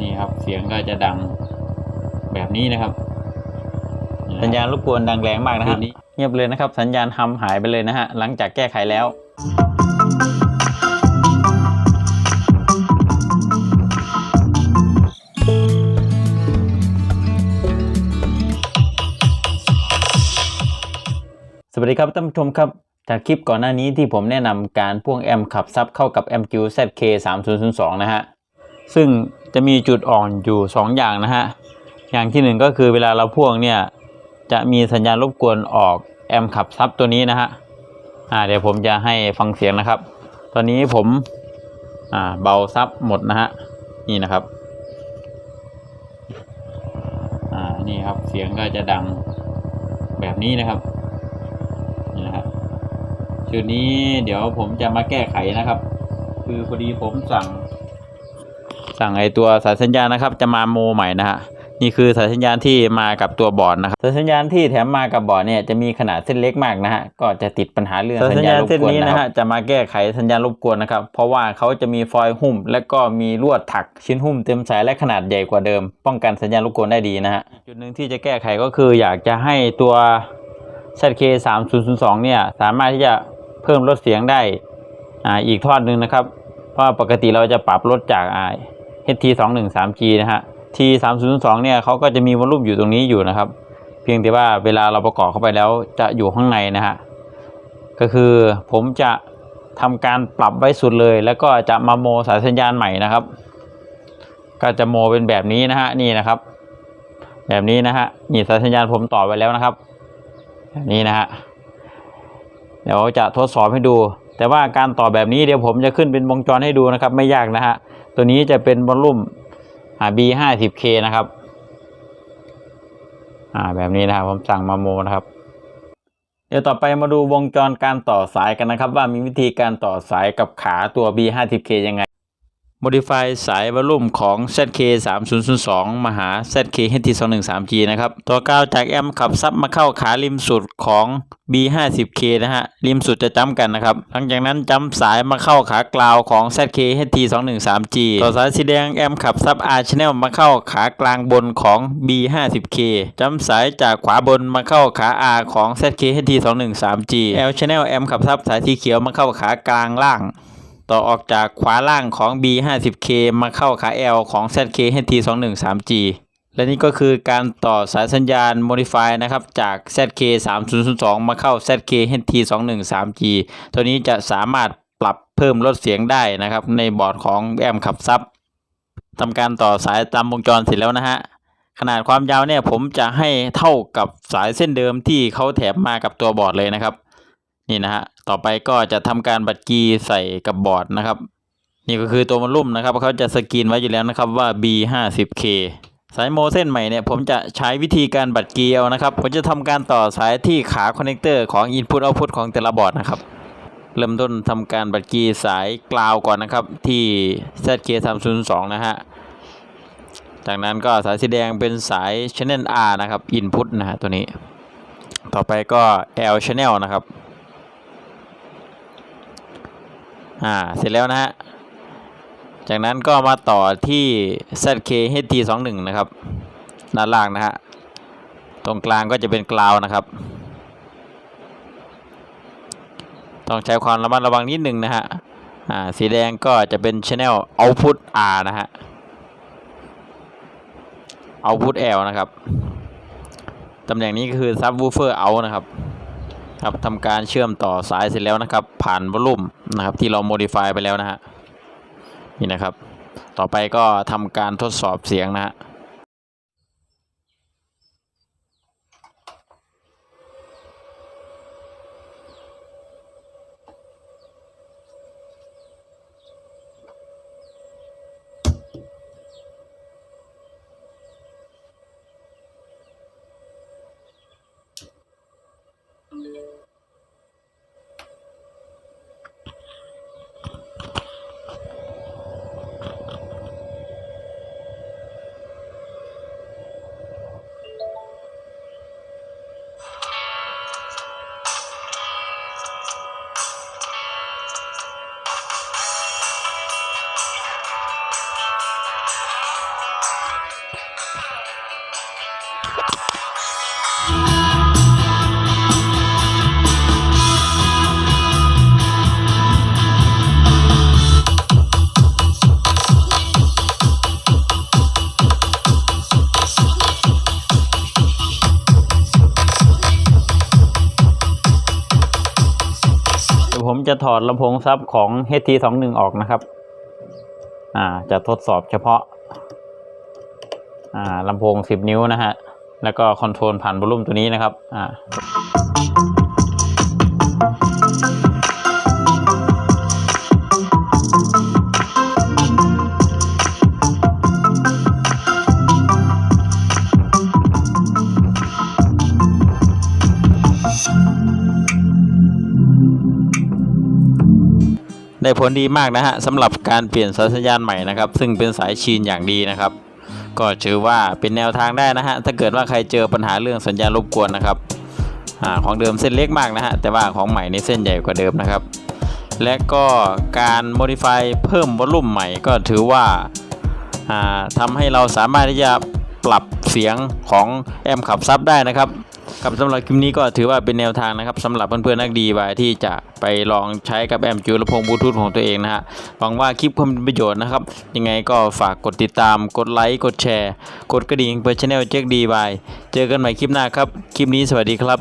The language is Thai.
นี่ครับ เสียงก็จะดังแบบนี้นะครับ สัญญาณรบกวนดังแรงมากนะคืฮะนนี้เงียบเลยนะครับ สัญญาณทำหายไปเลยนะฮะหลังจากแก้ไขแล้วสวัสดีครับท่านผู้ชมครับจากคลิปก่อนหน้านี้ที่ผมแนะนำการพ่วงแอมขับซับเข้ากับ MQ ZK 3002 นะฮะ ซึ่งจะมีจุดอ่อนอยู่ 2 อย่างนะฮะ อย่างที่หนึ่งก็คือเวลาเราพ่วงเนี่ย จะมีสัญญาณรบกวนออกแอมขับซับตัวนี้นะฮะ อ่าเดี๋ยวผมจะให้ฟังเสียงนะครับ ตอนนี้ผมอ่าเบาซับหมดนะฮะ นี่นะครับ อ่านี่ครับเสียงก็จะดังแบบนี้นะครับนี่นะครับจุดนี้เดี๋ยวผมจะมาแก้ไขนะครับ คือพอดีผมสั่ง สั่งไอตัวสายสัญญาณนะครับ จะมาโมใหม่นะฮะนี่คือสายสัญญาณที่มากับตัวบอร์ดนะครับสายสัญญาณที่แถมมากับบอร์ดเนี่ยจะมีขนาดเส้นเล็กมากนะฮะก็จะติดปัญหาเรื่องสัญญาณรบกวนนะฮะจะมาแก้ไขสัญญาณรบกวนนะครับเพราะว่าเขาจะมีฟอยล์หุ้ม และก็มีลวดถักชิ้นหุ้มเต็มสายและขนาดใหญ่กว่าเดิม ป้องกันสัญญาณรบกวนได้ดีนะฮะจุดหนึ่งที่จะแก้ไขก็คืออยากจะให้ตัว ZK 3002เนี่ยสามารถที่จะเพิ่มลดเสียงได้อ่าอีกทอดหนึ่งนะครับ เพราะปกติเราจะปรับลดจากอ่า HT 2 1 3 G นะฮะ T 3 0 2 เนี่ยเขาก็จะมีวอลลุ่มอยู่ตรงนี้อยู่นะครับ เพียงแต่ว่าเวลาเราประกอบเข้าไปแล้วจะอยู่ข้างในนะฮะ ก็คือผมจะทำการปรับไว้สุดเลย แล้วก็จะมาโมสายสัญญาณใหม่นะครับ ก็จะโมเป็นแบบนี้นะฮะนี่นะครับ แบบนี้นะฮะนี่สายสัญญาณผมต่อไว้แล้วนะครับแบบนี้นะฮะเดี๋ยวจะทดสอบให้ดู แต่ว่าการต่อแบบนี้เดี๋ยวผมจะขึ้นเป็นวงจรให้ดูนะครับ ไม่ยากนะฮะ ตัวนี้จะเป็นบอลลุ่ม HB ห้าสิบ K นะครับ อ่าแบบนี้นะครับ ผมสั่งมาโมนะครับ เดี๋ยวต่อไปมาดูวงจรการต่อสายกันนะครับ ว่ามีวิธีการต่อสายกับขาตัว B ห้าสิบ K ยังไง Modify สายวอลลุ่มของ ZK 3002มาหา ZK HT 213G นะครับ ตัวก้าวจากแอมขับซับมาเข้าขาริมสุดของ B 50K นะฮะ ริมสุดจะจ้ำกันนะครับ หลังจากนั้นจ้ำสายมาเข้าขากลาวของ ZK HT 213G ต่อสายสีแดงแอมขับซับ R Channel มาเข้าขากลางบนของ B 50K จ้ำสายจากขวาบนมาเข้าขา R ของ ZK HT 213G L Channel แอมขับซับสายสีเขียวมาเข้าขากลางล่าง ต่อออกจากขวาล่างของ B50K มาเข้าขา L ของ ZK HT213G และนี่ก็คือการต่อสายสัญญาณ Modify นะครับ จาก ZK 3002มาเข้า ZK HT213G ตัวนี้จะสามารถปรับเพิ่มลดเสียงได้นะครับ ในบอร์ดของแอมขับซับทำการต่อสายตามวงจรเสร็จแล้วนะฮะ ขนาดความยาวเนี่ยผมจะให้เท่ากับสายเส้นเดิมที่เขาแถมมากับตัวบอร์ดเลยนะครับ นี่นะฮะต่อไปก็จะทำการบัตรกีใส่กับบอร์ดนะครับ นี่ก็คือตัววอลลุ่มนะครับเขาจะสกรีนไว้อยู่แล้วนะครับว่า B50K สายโมเส้นใหม่เนี่ยผมจะใช้วิธีการบัตรกีเอานะครับ ผมจะทำการต่อสายที่ขาคอนเนคเตอร์ของ Input Output ของแต่ละบอร์ดนะครับ เริ่มต้นทำการบัตรกีสายกลาวก่อนนะครับที่ ZK302 นะฮะ จากนั้นก็สายสีแดงเป็นสาย Channel R นะครับ Input นะฮะตัวนี้ ต่อไปก็ L Channel นะครับ อ่า เสร็จแล้วนะฮะ จากนั้นก็มาต่อที่ ZK HT21 นะครับ ด้านล่างนะฮะ ตรงกลางก็จะเป็นกราวนะครับ ต้องใช้ความระมัดระวังนิดนึงนะฮะ อ่า สีแดงก็จะเป็น Channel Output R นะฮะ Output L นะครับ ตำแหน่งนี้ก็คือ Subwoofer Out นะครับ ครับทำการเชื่อมต่อสายเสร็จแล้วนะครับ ผ่านวอลลุ่มนะครับที่เราโมดิฟายไปแล้วนะฮะนี่นะครับ ต่อไปก็ทำการทดสอบเสียงนะฮะ ผมจะถอดลำโพงซับของ HT21 ออกนะครับ อ่า จะทดสอบเฉพาะ อ่าลำโพง 10 นิ้วนะฮะ แล้วก็คอนโทรลผ่านบอลลุ่มตัวนี้นะครับ อ่า ได้ผลดีมากนะฮะสำหรับการเปลี่ยนสายสัญญาณใหม่นะครับ ซึ่งเป็นสายชีนอย่างดีนะครับ ก็ถือว่าเป็นแนวทางได้นะฮะถ้าเกิดว่าใครเจอปัญหาเรื่องสัญญาณรบกวนนะครับอของเดิมเส้นเล็กมากนะฮะแต่ว่าของใหม่ในเส้นใหญ่กว่าเดิมนะครับ และก็การ modify เพิ่มวอลลุ่มใหม่ก็ถือว่าาทำให้เราสามารถที่จะปรับเสียงของแอมป์ขับซับได้นะครับ ครับสำหรับคลิปนี้ก็ถือว่าเป็นแนวทางนะครับสำหรับเพื่อนๆนักดีบายที่จะไปลองใช้กับแอมจูลำโพงบลูทูธของตัวเองนะฮะหวังว่าคลิปคงเป็นประโยชน์นะครับ ยังไงก็ฝากกดติดตาม กดไลค์ กดแชร์ กดกระดิ่งเพื่อช anel เจ๊กดีบายเจอกันใหม่คลิปหน้าครับ คลิปนี้สวัสดีครับ